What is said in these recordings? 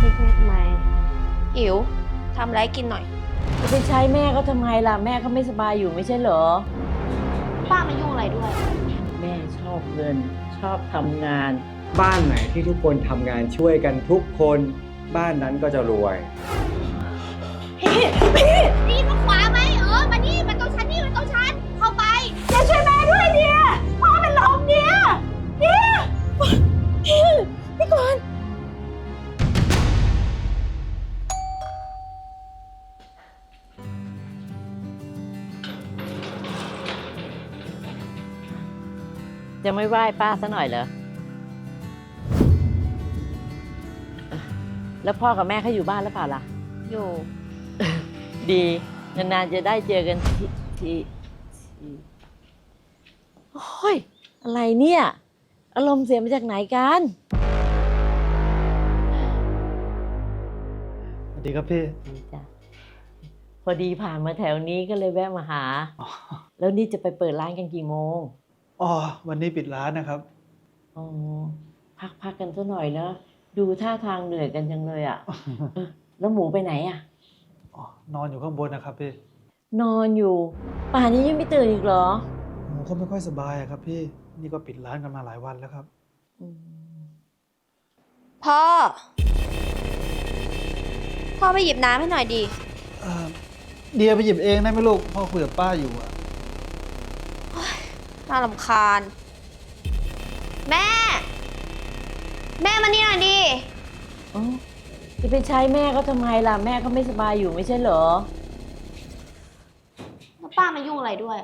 เรียกแม่ทำไมหิวทำไรกินหน่อย จะไปใช้แม่เขาทำไมล่ะแม่เขาไม่สบายอยู่ไม่ใช่เหรอ ป้ามายุ่งอะไรด้วย แม่ชอบเงิน ชอบทำงาน บ้านไหนที่ทุกคนทำงานช่วยกันทุกคน บ้านนั้นก็จะรวยนี่ม จะไม่ไหว้ป้าซะหน่อยเหรอ แล้วพ่อกับแม่เขาอยู่บ้านหรือเปล่าล่ะ อยู่ ดี นานๆจะได้เจอกันทีทีทีโอ้ย อะไรเนี่ย อารมณ์เสียมาจากไหนกัน สวัสดีครับพี่ดีจ้ะพอดีผ่านมาแถวนี้ก็เลยแวะมาหาอ๋อแล้วนี่จะไปเปิดร้านกันกี่โมง อ๋อวันนี้ปิดร้านนะครับ อ๋อพักพักกันซะหน่อยนะดูท่าทางเหนื่อยกันจังเลยอะ่ะเออแล้วหมูไปไหนอะ่ะอ๋อนอนอยู่ข้างบนนะครับพี่นอนอยู่ ป่านนี้ยังไม่ตื่นอีกเหรอหมูเขาไม่ค่อยสบายอะครับพี่นี่ก็ปิดร้านกันมาหลายวันแล้วครับ อืมพ่อ พ่อไปหยิบน้ำให้หน่อยดิ เอ่อเดียไปหยิบเองได้ไหมลูกพ่อคุยกับป้าอยู่อะ น่ารำคาญ แม่ แม่มานี่หน่อยดิเอ้าจะไปใช้แม่เขาทำไมล่ะ แม่เขาไม่สบายอยู่ไม่ใช่เหรอ แล้วป้ามายุ่งอะไรด้วย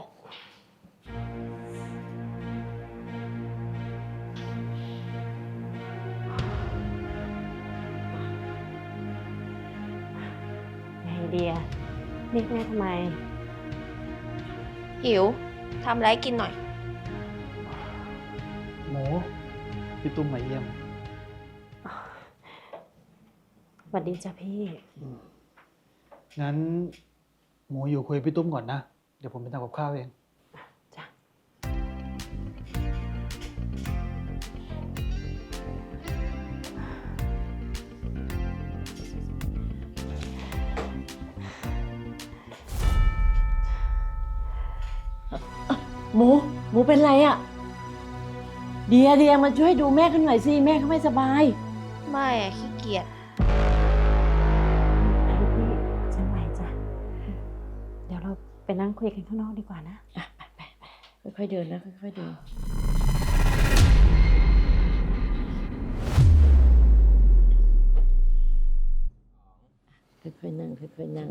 ไงเดียเรียกแม่ทำไม หิว ทำอะไรให้กินหน่อย หมูพี่ตุ้มมาเยี่ยมสวัสดีจ้ะพี่ งั้น หมูอยู่คุยกับพี่ตุ้มก่อนนะ เดี๋ยวผมไปทำกับข้าวเอง จ้ะ หมู หมูเป็นไรอะ่ะ เดียเดียมาช่วยดูแม่เขาหน่อยสิแม่เขาไม่สบายไม่อะขี้เกียจพี่ฉันไหวจ้ะ เดี๋ยวเราไปนั่งคุยกันข้างนอกดีกว่านะค่อยๆเดินนะค่อยๆเดินค่อยๆนั่งค่อยๆนั่ง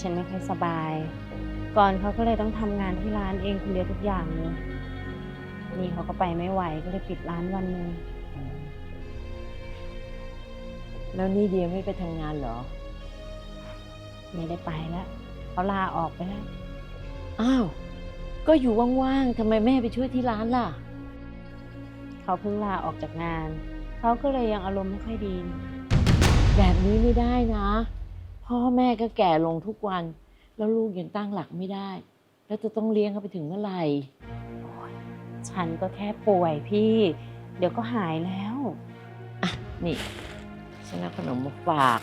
ฉันไม่ค่อยสบาย ก่อนเขาก็เลยต้องทำงานที่ร้านเองคนเดียวทุกอย่างเลยนี่เขาก็ไปไม่ไหวก็เลยปิดร้านวันหนึ่งแล้วนี่เดียไม่ไปทำงานเหรอ ไม่ได้ไปแล้วเขาลาออกไปแล้ว อ้าว ก็อยู่ว่างๆทำไมแม่ไปช่วยที่ร้านล่ะ เขาเพิ่งลาออกจากงาน เขาก็เลยยังอารมณ์ไม่ค่อยดี แบบนี้ไม่ได้นะ พ่อแม่ก็แก่ลงทุกวัน แล้วลูกยังตั้งหลักไม่ได้ แล้วจะต้องเลี้ยงเขาไปถึงเมื่อไหร่ ฉันก็แค่ป่วยพี่ เดี๋ยวก็หายแล้วอนี่ฉันเอาขนมมาฝาก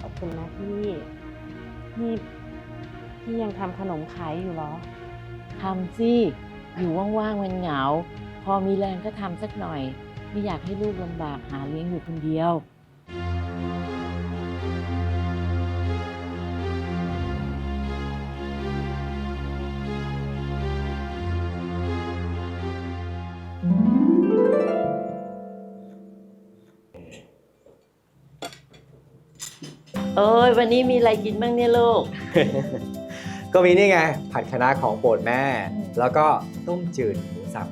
ขอบคุณนะพี่นี่พี่ยังทำขนมขายอยู่เหรอทำสิ อยู่ว่างๆมันเหงา พอมีแรงก็ทำสักหน่อย ไม่อยากให้ลูกลำบากหาเลี้ยงอยู่คนเดียว เอ้ยวันนี้มีอะไรกินบ้างเนี่ยลูก ก็มีนี่ไง ผัดคะน้าของโปรดแม่ แล้วก็ต้มจืดหมูสับ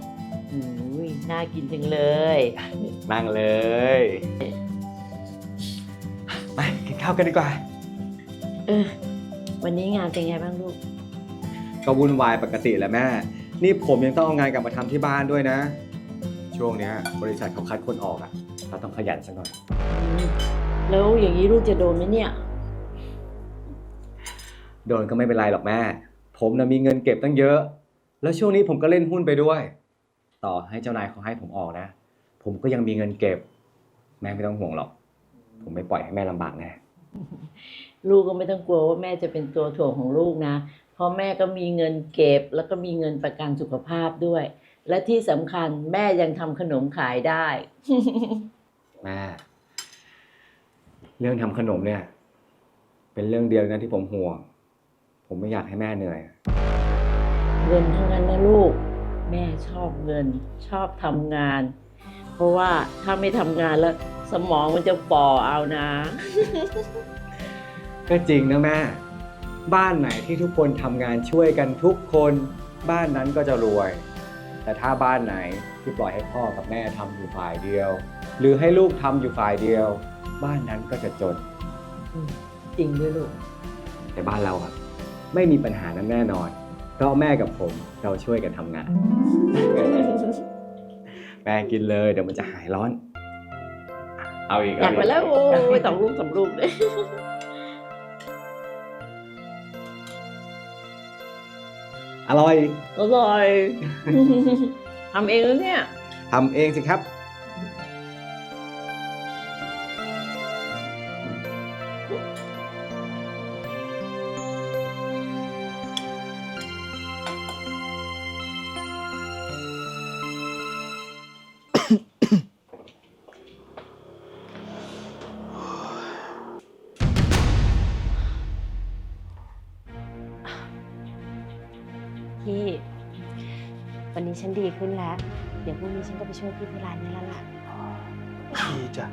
อุ้ยน่ากินจังเลย นั่งเลยไปกินข้าวกันดีกว่า เออ วันนี้งานเป็นไงบ้างลูก ก็วุ่นวายปกติแหละแม่ นี่ผมยังต้องเอางานกลับมาทำที่บ้านด้วยนะ ช่วงเนี้ย บริษัทเขาคัดคนออกอะเราต้องขยันสักหน่อย แล้วอย่างนี้ลูกจะโดนไหมเนี่ย โดนก็ไม่เป็นไรหรอกแม่ ผมนะมีเงินเก็บตั้งเยอะ แล้วช่วงนี้ผมก็เล่นหุ้นไปด้วย ต่อให้เจ้านายเขาให้ผมออกนะ ผมก็ยังมีเงินเก็บ แม่ไม่ต้องห่วงหรอก ผมไม่ปล่อยให้แม่ลำบากแน่ ลูกก็ไม่ต้องกลัวว่าแม่จะเป็นตัวถ่วงของลูกนะ เพราะแม่ก็มีเงินเก็บ แล้วก็มีเงินประกันสุขภาพด้วย และที่สำคัญแม่ยังทำขนมขายได้ แม่ เรื่องทำขนมเนี่ย เป็นเรื่องเดียวนะที่ผมห่วง ผมไม่อยากให้แม่เหนื่อย เงินทั้งนั้นนะลูก แม่ชอบเงิน ชอบทำงาน เพราะว่าถ้าไม่ทำงานแล้ว สมองมันจะฝ่อเอานะ ก็จริงนะแม่ บ้านไหนที่ทุกคนทำงานช่วยกันทุกคนบ้านนั้นก็จะรวย แต่ถ้าบ้านไหนที่ปล่อยให้พ่อกับแม่ทำอยู่ฝ่ายเดียว หรือให้ลูกทำอยู่ฝ่ายเดียว บ้านนั้นก็จะจน จริงด้วยลูก แต่บ้านเราอะไม่มีปัญหานั้นแน่นอน เพราะแม่กับผมเราช่วยกันทำงาน แม่กินเลยเดี๋ยวมันจะหายร้อน เอาอีกอยากไปแล้วโอ้ยสองลูกสามลูกเลยอร่อยอร่อยทำเองแล้วเนี่ยทำเองสิครับ พี่ วันนี้ฉันดีขึ้นแล้ว เดี๋ยวพรุ่งนี้ฉันก็ไปช่วยพี่ที่ร้านนี้แล้วล่ะ ดีจ้ะ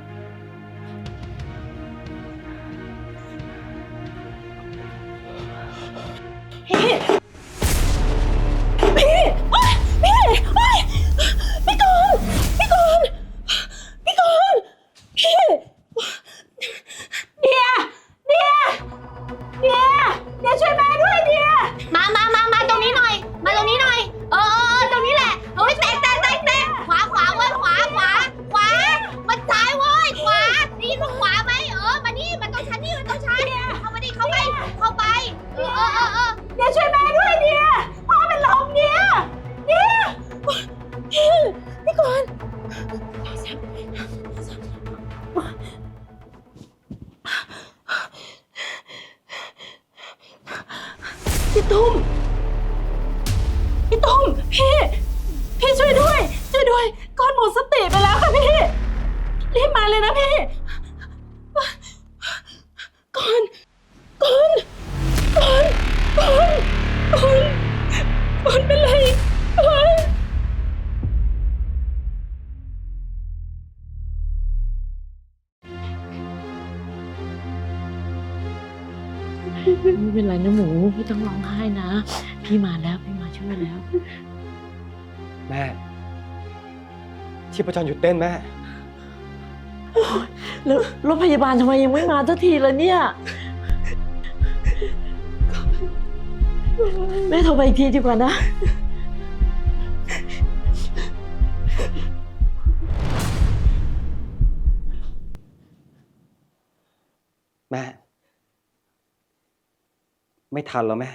พี่ตุ้ม พี่ตุ้ม พี่ พี่ช่วยด้วย ช่วยด้วย ก้อนหมดสติไปแล้วค่ะพี่ รีบมาเลยนะพี่ ก้อน ก้อน ก้อน ก้อน ก้อนก้อนเป็นไร ไม่ต้องร้องไห้นะ พี่มาแล้วพี่มาช่วยแล้ว แม่ชีพจรหยุดเต้นแม่ แล้วรถพยาบาลทำไมยังไม่มาสักทีเลยเนี่ย แม่โทรไปอีกทีดีกว่านะ แม่ ไม่ทันแล้วแม่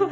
ไป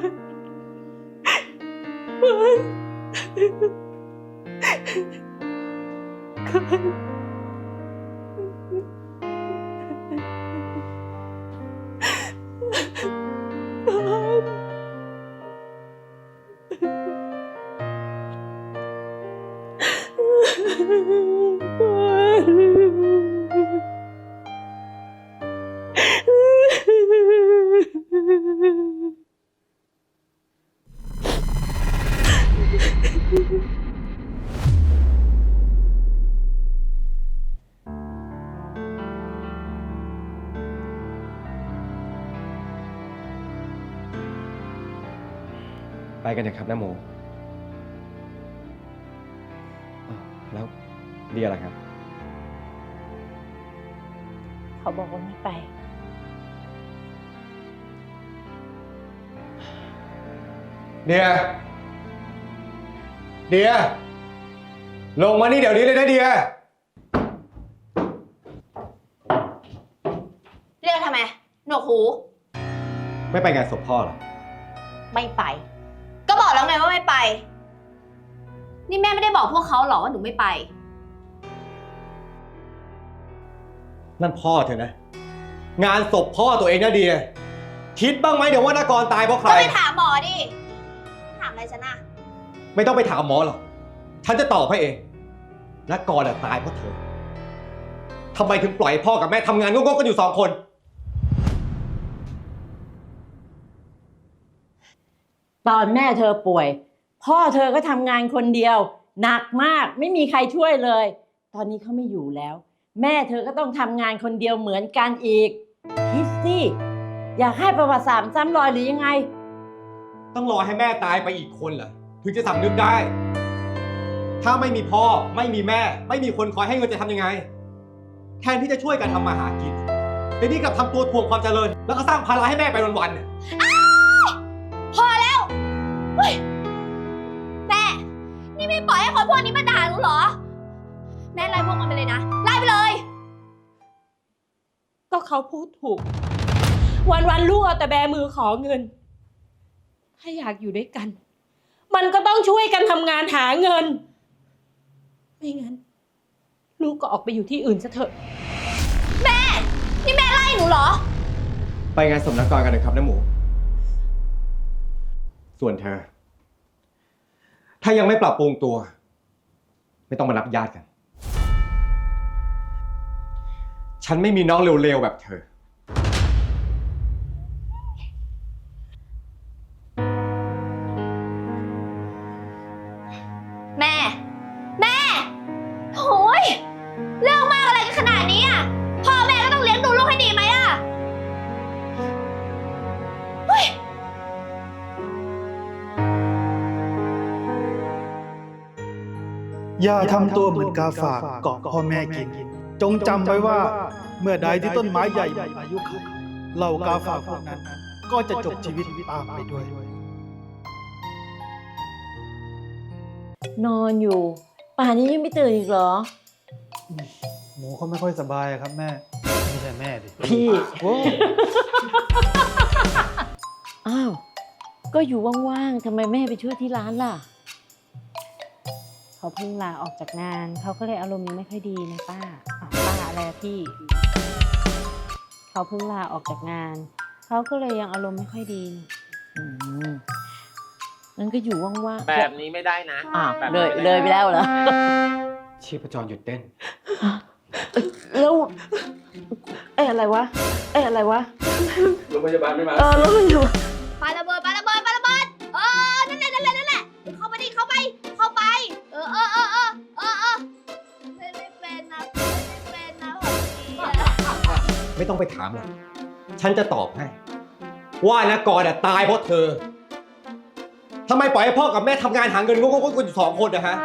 กันนะครับน้าโมแล้วเดียอะไรครับ เขาบอกว่าไม่ไป เดีย เดีย ลงมานี่เดี๋ยวนี้เลยนะเดีย เรียกทำไม หนวกหู ไม่ไปงานศพพ่อเหรอ ไม่ไป ก็บอกแล้วไงว่าไม่ไป นี่แม่ไม่ได้บอกพวกเขาหรอว่าหนูไม่ไป นั่นพ่อเธอนะ งานศพพ่อตัวเองนะเดีย คิดบ้างไหมเดี๋ยวว่านากรตายเพราะใคร ก็ไปถามหมอดิ ถามอะไรฉันอะไม่ต้องไปถามหมอหรอก ฉันจะตอบให้เองนากรอะตายเพราะเธอทำไมถึงปล่อยให้พ่อกับแม่ทำงานงกๆกันอยู่สองคน ตอนแม่เธอป่วย พ่อเธอก็ทำงานคนเดียว หนักมากไม่มีใครช่วยเลย ตอนนี้เขาไม่อยู่แล้ว แม่เธอก็ต้องทำงานคนเดียวเหมือนกันอีกคิดสิอยากให้ประวัติศาสตร์ซ้ำรอยหรือยังไง ต้องรอให้แม่ตายไปอีกคนเหรอถึงจะสำนึกได้ ถ้าไม่มีพ่อไม่มีแม่ ไม่มีคนคอยให้เงินจะทำยังไง แทนที่จะช่วยกันทำมาหากินแต่นี่กลับทำตัวทวงความเจริญ แล้วก็สร้างภาระให้แม่ไปวันๆเนี่ย ไม่ปล่อยให้คนพวกนี้มาด่าหนูเหรอ แม่ไล่พวกมันไปเลยนะ ไล่ไปเลย ก็เขาพูดถูก วันวันๆลูกเอาแต่แบมือขอเงิน ถ้าอยากอยู่ด้วยกัน มันก็ต้องช่วยกันทำงานหาเงิน ไม่งั้น ลูกก็ออกไปอยู่ที่อื่นซะเถอะ นี่แม่ไล่หนูเหรอ ไปงานสมนักกรกันนะครับน้าหมู ส่วนเธอ ถ้ายังไม่ปรับปรุงตัว ไม่ต้องมานับญาติกัน ฉันไม่มีน้องเร็วๆแบบเธอ แม่ อย่าทำตัวเหมือนกาฝากเกาะพ่อแม่กิน จงจำไว้ว่า เมื่อใดที่ต้นไม้ใหญ่หมดอายุขัยเหล่ากาฝากพวกนั้น ก็จะจบชีวิตตามไปด้วย นอนอยู่ ป่านนี้ยังไม่ตื่นอีกเหรอ หมูเขาไม่ค่อยสบายอะครับแม่ไม่ใช่แม่ดิพี่ โอ้อ้าว ก็อยู่ว่างๆทำไมแม่ไปช่วยที่ร้านล่ะ เขาเพิ่งลาออกจากงาน เขาก็เลยอารมณ์ยังไม่ค่อยดีนะป้าอ้าวป้าอะไรอะพี่ เขาเพิ่งลาออกจากงาน เขาก็เลยยังอารมณ์ไม่ค่อยดี อืมงั้นก็อยู่ว่างๆแบบนี้ไม่ได้นะ อ่าวแบบเลนี้ยม่ด้ เลยไปแล้วเหรอชีพจรหยุดเต้น แล้วเอ้ยอะไรวะเอ้ยอะไรวะโรงพยาบาลไม่มา เออแล้วมันอยู่ ปาระเบิด ไม่ต้องไปถามหรอกฉันจะตอบให้ ว่านากรอะตายเพราะเธอทำไมปล่อยให้พ่อกับแม่ทำงานหาเงินงกๆกันอยู่สองคนนะฮะ